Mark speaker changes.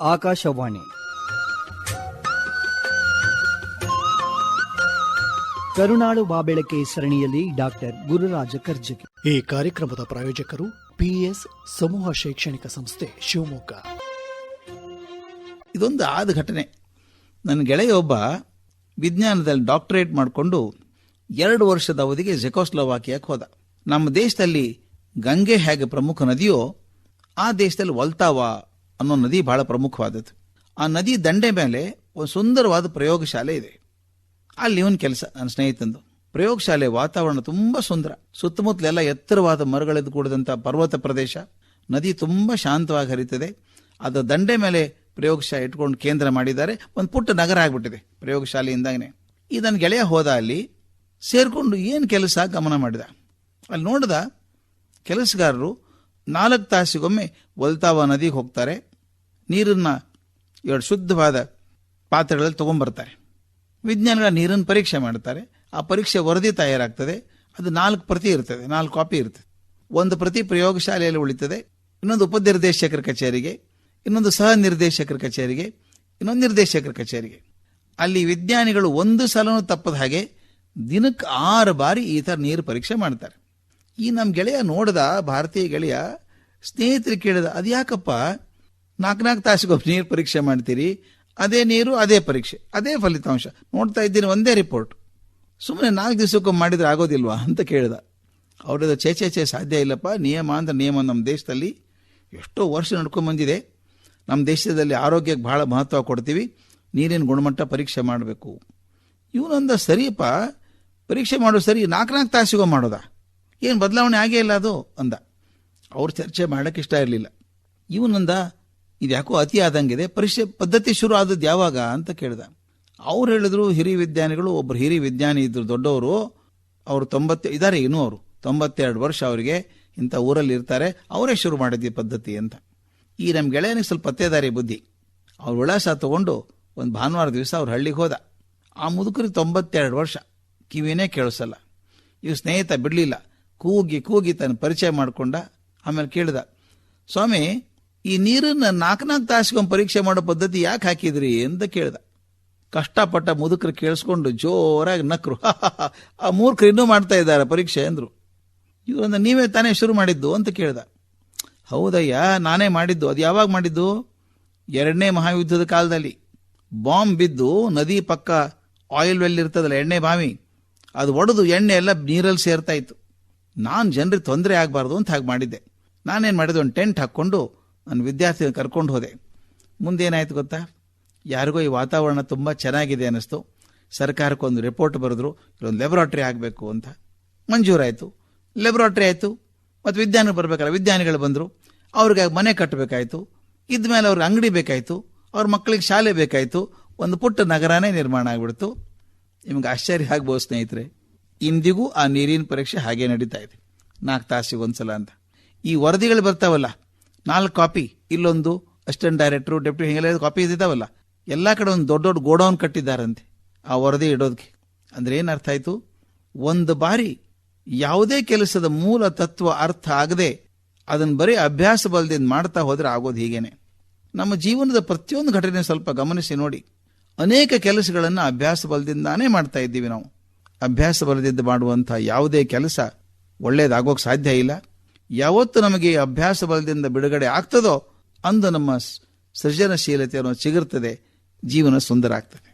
Speaker 1: ಆಕಾಶವಾಣಿ. ಕರುನಾಳು ಬಾಬೆಳಕೆ ಸರಣಿಯಲ್ಲಿ ಡಾಕ್ಟರ್ ಗುರುರಾಜ ಕರ್ಜಗಿ.
Speaker 2: ಈ ಕಾರ್ಯಕ್ರಮದ ಪ್ರಾಯೋಜಕರು ಪಿಎಸ್ ಸಮೂಹ ಶೈಕ್ಷಣಿಕ ಸಂಸ್ಥೆ ಶಿವಮೊಗ್ಗ.
Speaker 3: ಇದೊಂದು ಆದ ಘಟನೆ. ನನ್ನ ಗೆಳೆಯ ಒಬ್ಬ ವಿಜ್ಞಾನದಲ್ಲಿ ಡಾಕ್ಟರೇಟ್ ಮಾಡಿಕೊಂಡು ಎರಡು ವರ್ಷದ ಅವಧಿಗೆ ಜೆಕೋಸ್ಲೋವಾಕಿಯಾಕ್ಕೆ ಹೋದ. ನಮ್ಮ ದೇಶದಲ್ಲಿ ಗಂಗೆ ಹೇಗೆ ಪ್ರಮುಖ ನದಿಯೋ ಆ ದೇಶದಲ್ಲಿ ವಲ್ತಾವಾ ಅನ್ನೋ ನದಿ ಬಹಳ ಪ್ರಮುಖವಾದದ್ದು. ಆ ನದಿ ದಂಡೆ ಮೇಲೆ ಒಂದು ಸುಂದರವಾದ ಪ್ರಯೋಗಶಾಲೆ ಇದೆ. ಅಲ್ಲಿ ಇವನ್ ಕೆಲಸ, ನನ್ನ ಸ್ನೇಹಿತಂದು. ಪ್ರಯೋಗಶಾಲೆ ವಾತಾವರಣ ತುಂಬಾ ಸುಂದರ. ಸುತ್ತಮುತ್ತಲೆಲ್ಲ ಎತ್ತರವಾದ ಮರಗಳಿದ್ದು ಕೂಡಿದಂಥ ಪರ್ವತ ಪ್ರದೇಶ. ನದಿ ತುಂಬಾ ಶಾಂತವಾಗಿ ಹರಿತದೆ ಅದರ ದಂಡೆ ಮೇಲೆ ಪ್ರಯೋಗಶಾಲೆ ಇಟ್ಕೊಂಡು ಕೇಂದ್ರ ಮಾಡಿದ್ದಾರೆ. ಒಂದು ಪುಟ್ಟ ನಗರ ಆಗಿಬಿಟ್ಟಿದೆ ಪ್ರಯೋಗಶಾಲೆಯಿಂದಾಗೇ ಈ ನನ್ನ ಗೆಳೆಯ ಹೋದ ಅಲ್ಲಿ ಸೇರಿಕೊಂಡು ಏನು ಕೆಲಸ ಗಮನ ಮಾಡಿದ? ಅಲ್ಲಿ ನೋಡಿದ ಕೆಲಸಗಾರರು ನಾಲ್ಕು ತಾಸಿಗೊಮ್ಮೆ ಒಲ್ತಾವ ನದಿಗೆ ಹೋಗ್ತಾರೆ. ನೀರನ್ನ ಎರಡು ಶುದ್ಧವಾದ ಪಾತ್ರೆಗಳಲ್ಲಿ ತಗೊಂಡ್ಬರ್ತಾರೆ. ವಿಜ್ಞಾನಿಗಳ ನೀರನ್ನು ಪರೀಕ್ಷೆ ಮಾಡ್ತಾರೆ. ಆ ಪರೀಕ್ಷೆ ವರದಿ ತಯಾರಾಗ್ತದೆ. ಅದು ನಾಲ್ಕು ಪ್ರತಿ ಇರ್ತದೆ. ನಾಲ್ಕು ಕಾಪಿ ಇರ್ತದೆ. ಒಂದು ಪ್ರತಿ ಪ್ರಯೋಗಶಾಲೆಯಲ್ಲಿ ಉಳಿತದೆ. ಇನ್ನೊಂದು ಉಪನಿರ್ದೇಶಕರ ಕಚೇರಿಗೆ, ಇನ್ನೊಂದು ಸಹ ನಿರ್ದೇಶಕರ ಕಚೇರಿಗೆ, ಇನ್ನೊಂದು ನಿರ್ದೇಶಕರ ಕಚೇರಿಗೆ. ಅಲ್ಲಿ ವಿಜ್ಞಾನಿಗಳು ಒಂದು ಸಲನೂ ತಪ್ಪದ ಹಾಗೆ ದಿನಕ್ಕೆ ಆರು ಬಾರಿ ಈ ಥರ ನೀರು ಪರೀಕ್ಷೆ ಮಾಡ್ತಾರೆ. ಈ ನಮ್ಮ ಗೆಳೆಯ ನೋಡ್ದ, ಭಾರತೀಯ ಗೆಳೆಯ, ಸ್ನೇಹಿತರು ಕೇಳಿದ, ಅದ್ಯಾಕಪ್ಪ ನಾಲ್ಕು ನಾಲ್ಕು ತಾಸಿಗೊಬ್ಬ ನೀರು ಪರೀಕ್ಷೆ ಮಾಡ್ತೀರಿ, ಅದೇ ನೀರು, ಅದೇ ಪರೀಕ್ಷೆ, ಅದೇ ಫಲಿತಾಂಶ. ನೋಡ್ತಾ ಇದ್ದೀನಿ ಒಂದೇ ರಿಪೋರ್ಟ್. ಸುಮ್ಮನೆ ನಾಲ್ಕು ದಿವಸಕ್ಕೊಮ್ಮೆ ಮಾಡಿದ್ರೆ ಆಗೋದಿಲ್ವಾ ಅಂತ ಕೇಳಿದ. ಅವ್ರದ್ದು ಚೇ ಚೇ ಸಾಧ್ಯ ಇಲ್ಲಪ್ಪ, ನಿಯಮ ಅಂದ್ರೆ ನಿಯಮ ನಮ್ಮ ದೇಶದಲ್ಲಿ ಎಷ್ಟೋ ವರ್ಷ ನಡ್ಕೊಂಬಂದಿದೆ ನಮ್ಮ ದೇಶದಲ್ಲಿ ಆರೋಗ್ಯಕ್ಕೆ ಬಹಳ ಮಹತ್ವ ಕೊಡ್ತೀವಿ, ನೀರಿನ ಗುಣಮಟ್ಟ ಪರೀಕ್ಷೆ ಮಾಡಬೇಕು. ಇವನಂದ ಸರಿಯಪ್ಪ, ಪರೀಕ್ಷೆ ಮಾಡೋ ಸರಿ ನಾಲ್ಕು ನಾಲ್ಕು ತಾಸಿಗೋ ಮಾಡೋದಾ? ಏನು ಬದಲಾವಣೆ ಆಗೇ ಇಲ್ಲ ಅದು, ಅಂದ. ಅವ್ರು ಚರ್ಚೆ ಮಾಡೋಕ್ಕೆ ಇಷ್ಟ ಇರಲಿಲ್ಲ. ಇವನಂದ ಇದ್ಯಾಕೋ ಅತಿ ಆದಂಗಿದೆ. ಪರೀಕ್ಷೆ ಪದ್ಧತಿ ಶುರು ಆದದ್ದು ಯಾವಾಗ ಅಂತ ಕೇಳಿದ. ಅವ್ರು ಹೇಳಿದ್ರು ಹಿರಿಯ ವಿಜ್ಞಾನಿಗಳು ಒಬ್ಬರು ಹಿರಿಯ ವಿಜ್ಞಾನಿ ಇದ್ರು ದೊಡ್ಡವರು, ಅವರು ತೊಂಬತ್ತೆ ಇದ್ದಾರೆ ಇನ್ನೂ ಅವರು. ತೊಂಬತ್ತೆರಡು ವರ್ಷ ಅವರಿಗೆ ಇಂಥ ಊರಲ್ಲಿ ಇರ್ತಾರೆ. ಅವರೇ ಶುರು ಮಾಡಿದ್ವಿ ಪದ್ಧತಿ ಅಂತ. ಈ ನಮ್ಮ ಗೆಳೆಯನಿಗೆ ಸ್ವಲ್ಪ ಪತ್ತೇದಾರಿ ಬುದ್ಧಿ. ಅವ್ರ ವಿಳಾಸ ತಗೊಂಡು ಒಂದು ಭಾನುವಾರ ದಿವಸ ಅವ್ರ ಹಳ್ಳಿಗೆ ಹೋದ. ಆ ಮುದುಕರಿಗೆ ತೊಂಬತ್ತೆರಡು ವರ್ಷ. ಕಿವಿನೇ ಕೇಳಿಸಲ್ಲ. ಇವ್ರು ಸ್ನೇಹಿತ ಬಿಡಲಿಲ್ಲ. ಕೂಗಿ ಕೂಗಿ ತನ್ನ ಪರಿಚಯ ಮಾಡಿಕೊಂಡ. ಆಮೇಲೆ ಕೇಳಿದ, ಸ್ವಾಮಿ ಈ ನೀರನ್ನು ನಾಲ್ಕು ನಾಲ್ಕು ತಾಸಿಗೊಂದು ಪರೀಕ್ಷೆ ಮಾಡೋ ಪದ್ಧತಿ ಯಾಕೆ ಹಾಕಿದ್ರಿ ಅಂತ ಕೇಳ್ದ. ಕಷ್ಟಪಟ್ಟ ಮುದುಕರು ಕೇಳಿಸ್ಕೊಂಡು ಜೋರಾಗಿ ನಕ್ರು. ಆ ಮೂರ್ಖರು ಇನ್ನೂ ಮಾಡ್ತಾ ಇದ್ದಾರೆ ಪರೀಕ್ಷೆ ಅಂದರು. ಇವರನ್ನ ನೀವೇ ತಾನೇ ಶುರು ಮಾಡಿದ್ದು ಅಂತ ಕೇಳ್ದ. ಹೌದಯ್ಯ, ನಾನೇ ಮಾಡಿದ್ದು. ಅದು ಯಾವಾಗ ಮಾಡಿದ್ದು? ಎರಡನೇ ಮಹಾಯುದ್ಧದ ಕಾಲದಲ್ಲಿ. ಬಾಂಬ್ ಬಿದ್ದು ನದಿ ಪಕ್ಕ ಆಯಿಲ್ ವೆಲ್ ಇರ್ತದಲ್ಲ, ಎಣ್ಣೆ ಬಾವಿ. ಅದು ಒಡೆದು ಎಣ್ಣೆ ಎಲ್ಲ ನೀರಲ್ಲಿ ಸೇರ್ತಾ ಇತ್ತು. ನಾನು ಜನರಿಗೆ ತೊಂದರೆ ಆಗಬಾರ್ದು ಅಂತ ಹಾಗೆ ಮಾಡಿದ್ದೆ. ನಾನೇನು ಮಾಡಿದೆ? ಒಂದು ಟೆಂಟ್ ಹಾಕ್ಕೊಂಡು ನನ್ನ ವಿದ್ಯಾರ್ಥಿ ಕರ್ಕೊಂಡು ಹೋದೆ. ಮುಂದೇನಾಯ್ತು ಗೊತ್ತಾ? ಯಾರಿಗೋ ಈ ವಾತಾವರಣ ತುಂಬ ಚೆನ್ನಾಗಿದೆ ಅನ್ನಿಸ್ತು. ಸರ್ಕಾರಕ್ಕೊಂದು ರಿಪೋರ್ಟ್ ಬರೆದ್ರು, ಇಲ್ಲೊಂದು ಲೆಬ್ರಾಟ್ರಿ ಆಗಬೇಕು ಅಂತ. ಮಂಜೂರಾಯಿತು. ಲೆಬೊರೇಟ್ರಿ ಆಯಿತು. ಮತ್ತು ವಿಜ್ಞಾನ ಬರಬೇಕಲ್ಲ, ವಿಜ್ಞಾನಿಗಳು ಬಂದರು. ಅವ್ರಿಗೆ ಮನೆ ಕಟ್ಟಬೇಕಾಯ್ತು. ಇದ್ಮೇಲೆ ಅವ್ರಿಗೆ ಅಂಗಡಿ ಬೇಕಾಯಿತು. ಅವ್ರ ಮಕ್ಕಳಿಗೆ ಶಾಲೆ ಬೇಕಾಯಿತು. ಒಂದು ಪುಟ್ಟ ನಗರನೇ ನಿರ್ಮಾಣ ಆಗಿಬಿಡ್ತು. ನಿಮ್ಗೆ ಆಶ್ಚರ್ಯ ಆಗ್ಬೋದು ಸ್ನೇಹಿತರೆ. ಇಂದಿಗೂ ಆ ನೀರಿನ ಪರೀಕ್ಷೆ ಹಾಗೆ ನಡೀತಾ ಇದೆ. ನಾಲ್ಕು ತಾಸಿಗೆ ಒಂದ್ಸಲ ಅಂತ. ಈ ವರದಿಗಳು ಬರ್ತಾವಲ್ಲ ನಾಲ್ಕು ಕಾಪಿ ಇಲ್ಲೊಂದು ಅಸಿಸ್ಟೆಂಟ್ ಡೈರೆಕ್ಟ್ರು ಡೆಪ್ಯೂಟಿ ಹಿಂಗೆಲ್ಲ ಕಾಪಿ ಇದ್ದಾವಲ್ಲ. ಎಲ್ಲ ಕಡೆ ಒಂದು ದೊಡ್ಡ ದೊಡ್ಡ ಗೋಡೌನ್ ಕಟ್ಟಿದ್ದಾರಂತೆ ಆ ವರದಿ ಇಡೋದಕ್ಕೆ ಅಂದ್ರೆ ಏನು ಅರ್ಥ ಆಯಿತು? ಒಂದು ಬಾರಿ ಯಾವುದೇ ಕೆಲಸದ ಮೂಲ ತತ್ವ ಅರ್ಥ ಆಗದೆ ಅದನ್ನು ಬರೀ ಅಭ್ಯಾಸ ಬಲದಿಂದ ಮಾಡ್ತಾ ಹೋದ್ರೆ ಆಗೋದು ಹೀಗೇನೆ. ನಮ್ಮ ಜೀವನದ ಪ್ರತಿಯೊಂದು ಘಟನೆ ಸ್ವಲ್ಪ ಗಮನಿಸಿ ನೋಡಿ. ಅನೇಕ ಕೆಲಸಗಳನ್ನು ಅಭ್ಯಾಸ ಬಲದಿಂದಾನೇ ಮಾಡ್ತಾ ಇದ್ದೀವಿ ನಾವು. ಅಭ್ಯಾಸ ಬಲದಿಂದ ಮಾಡುವಂಥ ಯಾವುದೇ ಕೆಲಸ ಒಳ್ಳೇದಾಗೋಕೆ ಸಾಧ್ಯ ಇಲ್ಲ. ಯಾವತ್ತು ನಮಗೆ ಅಭ್ಯಾಸ ಬಲದಿಂದ ಬಿಡುಗಡೆ ಆಗ್ತದೋ ಅಂದು ನಮ್ಮ ಸೃಜನಶೀಲತೆಯನ್ನು ಚಿಗುರ್ತದೆ ಜೀವನ ಸುಂದರ ಆಗ್ತದೆ.